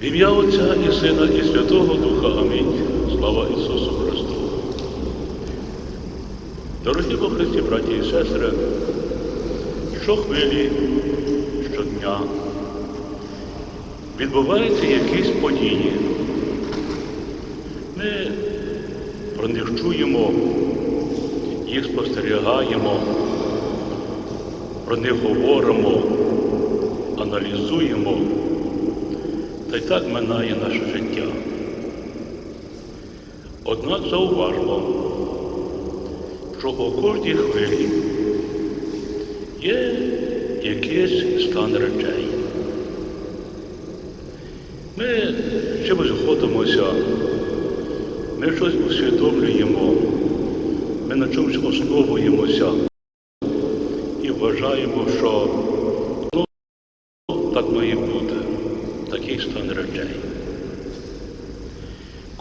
В ім'я Отця і Сина, і Святого Духа. Амінь. Слава Ісусу Христу. Дорогі по Христі, браті і сестри, щохвилі, щодня відбуваються якісь події. Ми про них чуємо, їх спостерігаємо, про них говоримо, аналізуємо, та й так минає наше життя. Однак зауважмо, що у кожній хвилі є якийсь стан речей. Ми чимось ходимося, ми щось усвідомлюємо, ми на чомусь основуємося і вважаємо, що ну, так має бути, такий стан речей.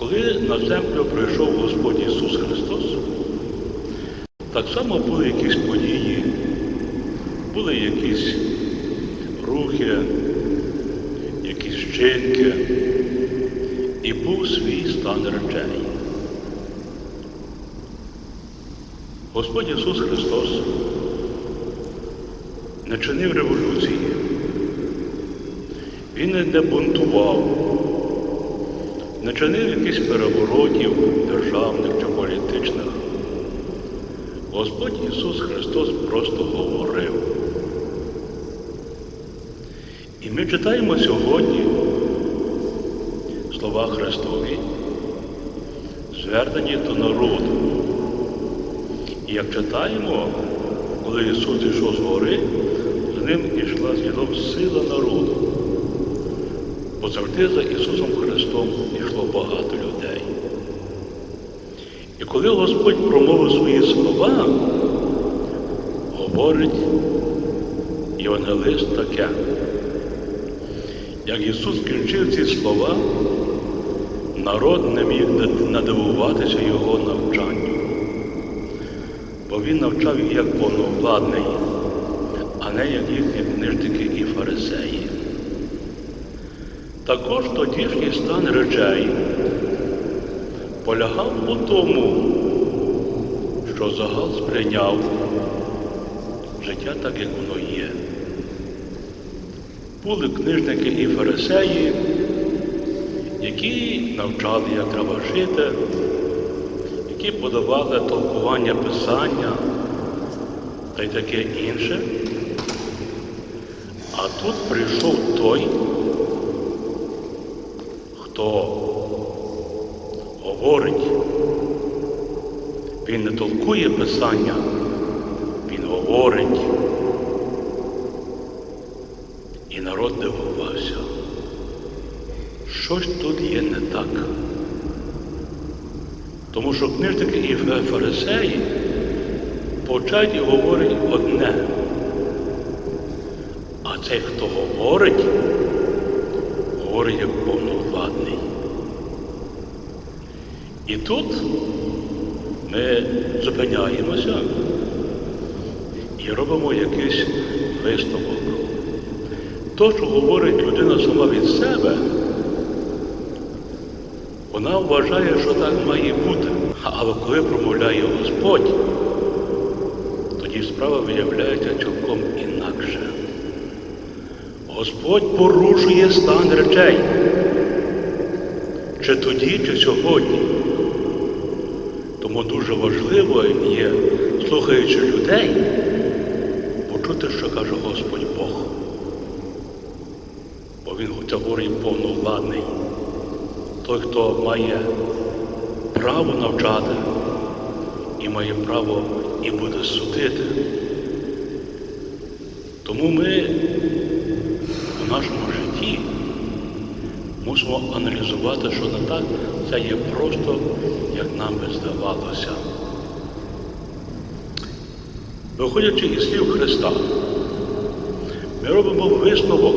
Коли на землю прийшов Господь Ісус Христос, так само були якісь події, були якісь рухи, якісь вчинки, і був свій стан речей. Господь Ісус Христос не чинив революції, Він не бунтував, не чинив якихось переворотів державних чи політичних. Господь Ісус Христос просто говорив. І ми читаємо сьогодні слова Христові, звернені до народу. І як читаємо, коли Ісус зійшов з гори, з ним ішла слідом сила народу. Бо завжди за Ісусом Христом йшло багато людей. І коли Господь промовив свої слова, говорить Євангелист таке. Як Ісус скінчив ці слова, народ не міг надивуватися Його навчанню, бо Він навчав їх як повновладний, а не як їхні книжники і фарисеї. Також тодішній стан речей полягав у тому, що загал сприйняв життя так, як воно є. Були книжники і фарисеї, які навчали, як треба жити, які подавали толкування Писання та й таке інше. А тут прийшов той, хто говорить, він не толкує Писання, він говорить. І народ дивувався. Що ж тут є не так? Тому що книжники і фарисеї повчають і говорять одне. А цей, хто говорить, говорить як повновладний. І тут ми зупиняємося і робимо якийсь висновок. То, що говорить людина сама від себе, вона вважає, що так має бути. Але коли промовляє Господь, тоді справа виявляється цілком. Господь порушує стан речей. Чи тоді, чи сьогодні. Тому дуже важливо є, слухаючи людей, почути, що каже Господь Бог. Бо Він говорить повновладний. Той, хто має право навчати і має право і буде судити. Тому ми нашому житті мусимо аналізувати, що не так це є просто, як нам би здавалося. Виходячи із слів Христа, ми робимо висновок,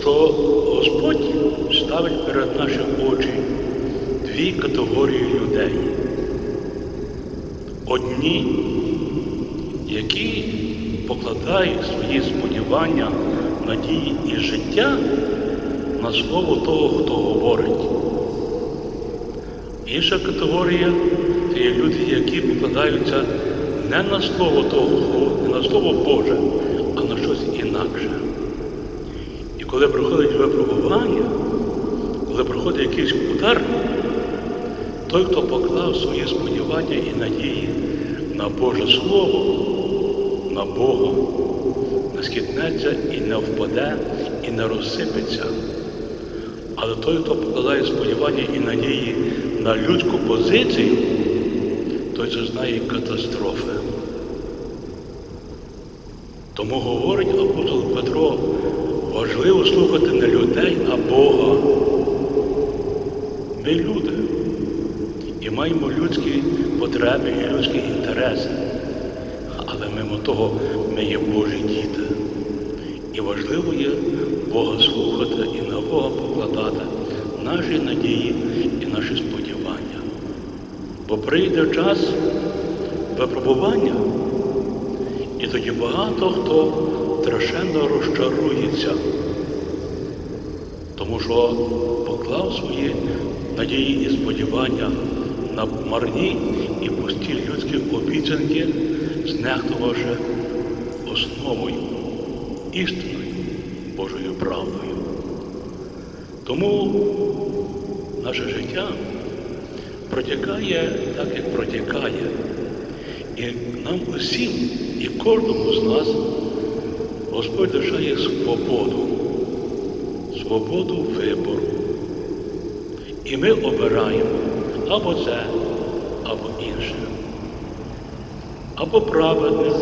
що Господь ставить перед наші очі дві категорії людей. Одні, які покладають свої сподівання, надії і життя на слово того, хто говорить. Інша категорія це є люди, які покладаються не на слово того, не на слово Боже, а на щось інакше. І коли приходить випробування, коли приходить якийсь удар, той, хто поклав свої сподівання і надії на Боже Слово, на Бога, не скітнеться і не впаде, і не розсипеться. Але той, хто покладає сподівання і надії на людську позицію, той зазнає катастрофи. Тому говорить апостол Петро, важливо слухати не людей, а Бога. Ми люди і маємо людські потреби і людські інтереси. Але того ми є Божі діти. І важливо є Бога слухати і на Бога покладати наші надії і наші сподівання. Бо прийде час випробування, і тоді багато хто страшенно розчарується, тому що поклав свої надії і сподівання на марні і пусті людські обіцянки, знехтувавши основою, істиною Божою правдою. Тому наше життя протікає так, як протікає. І нам усім, і кожному з нас Господь лишає свободу, свободу вибору. І ми обираємо або це, або інше, або праведне,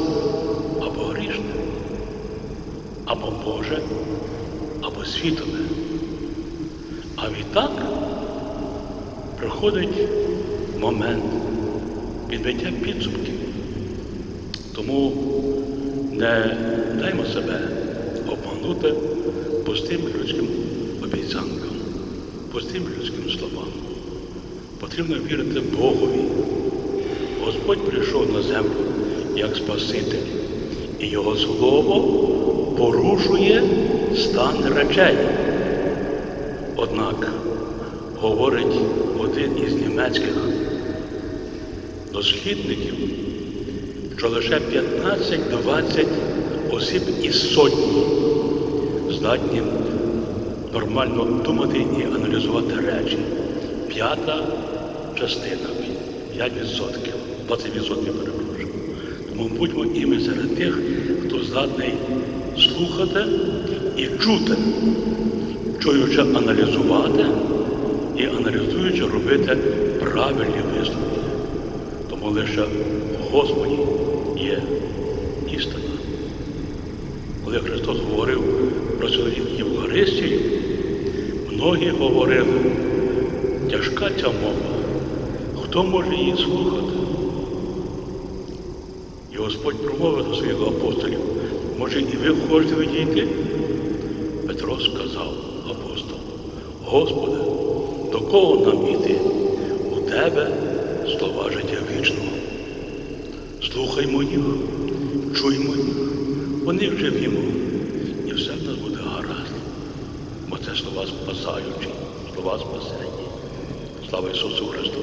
або грішне, або Боже, або світове. А відтак приходить момент підбиття підсумків. Тому не даймо себе обманути пустим людським обіцянкам, пустим людським словам. Потрібно вірити Богові. Господь прийшов на землю як Спаситель, і Його слово порушує стан речей. Однак говорить один із німецьких дослідників, що лише 15-20 осіб із сотні здатні нормально думати і аналізувати речі. П'ята частина, 5%, 20% перепрошую. Тому будьмо і ми серед тих, хто здатний слухати і чути, чуючи аналізувати і аналізуючи робити правильні висновки. Тому лише в Господі є істина. Коли Христос говорив про цю Євхаристію, многі говорили, тяжка ця мова, хто може її слухати? Господь промовив до своїх апостолів, може і ви хочете відійти? Петро сказав апостол, Господи, до кого нам іти? У тебе слова життя вічного. Слухаймо їх, чуймо їх, вони вживімо, і все в нас буде гаразд. Бо це слова спасаючі, слова спасені. Слава Ісусу Христу!